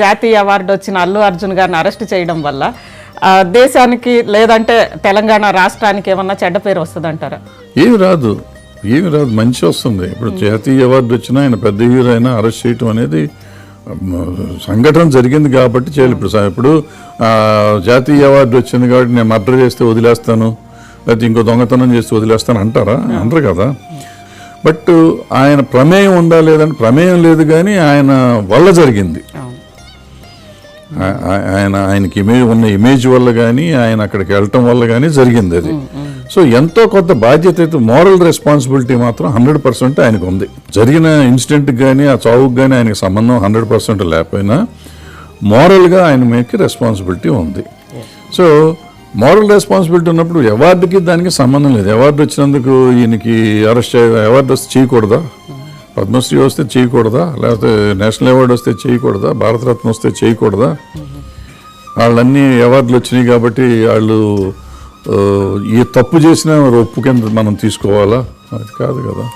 జాతీయ అవార్డు వచ్చిన అల్లు అర్జున్ గారిని అరెస్ట్ చేయడం వల్ల దేశానికి లేదంటే తెలంగాణ రాష్ట్రానికి ఏమన్నా చెడ్డ పేరు వస్తుందంటారా? ఏమి రాదు. ఏమి రాదు. మంచి వస్తుంది. ఇప్పుడు జాతీయ అవార్డు వచ్చినా ఆయన పెద్ద హీరో అయినా అరెస్ట్ చేయటం అనేది సంఘటన జరిగింది కాబట్టి చేయాలి. ఇప్పుడు ఇప్పుడు జాతీయ అవార్డు వచ్చింది కాబట్టి నేను మర్డర్ చేస్తే వదిలేస్తాను లేకపోతే ఇంకో దొంగతనం చేస్తే వదిలేస్తాను అంటారా? అంటారు కదా. బట్ ఆయన ప్రమేయం ఉందా లేదంటే ప్రమేయం లేదు కానీ ఆయన వల్ల జరిగింది. ఆయన ఆయనకి ఇమేజ్ ఉన్న ఇమేజ్ వల్ల కానీ ఆయన అక్కడికి వెళ్ళటం వల్ల కానీ జరిగింది అది. సో ఎంతో కొంత బాధ్యత అయితే మోరల్ రెస్పాన్సిబిలిటీ మాత్రం హండ్రెడ్ పర్సెంట్ ఆయనకు ఉంది జరిగిన ఇన్సిడెంట్కి కానీ ఆ చావుకి కానీ ఆయనకి సంబంధం హండ్రెడ్ పర్సెంట్ లేకపోయినా మోరల్గా ఆయన మీదకి రెస్పాన్సిబిలిటీ ఉంది. సో మోరల్ రెస్పాన్సిబిలిటీ ఉన్నప్పుడు అవార్డుకి దానికి సంబంధం లేదు. అవార్డు వచ్చినందుకు ఈయనకి అరెస్ట్ అవార్డు వస్తే చేయకూడదా? పద్మశ్రీ వస్తే చేయకూడదా? లేకపోతే నేషనల్ అవార్డు వస్తే చేయకూడదా? భారతరత్న వస్తే చేయకూడదా? వాళ్ళన్నీ అవార్డులు వచ్చినాయి కాబట్టి వాళ్ళు ఏ తప్పు చేసినా ఒప్పు కింద మనం తీసుకోవాలా? అది కాదు కదా.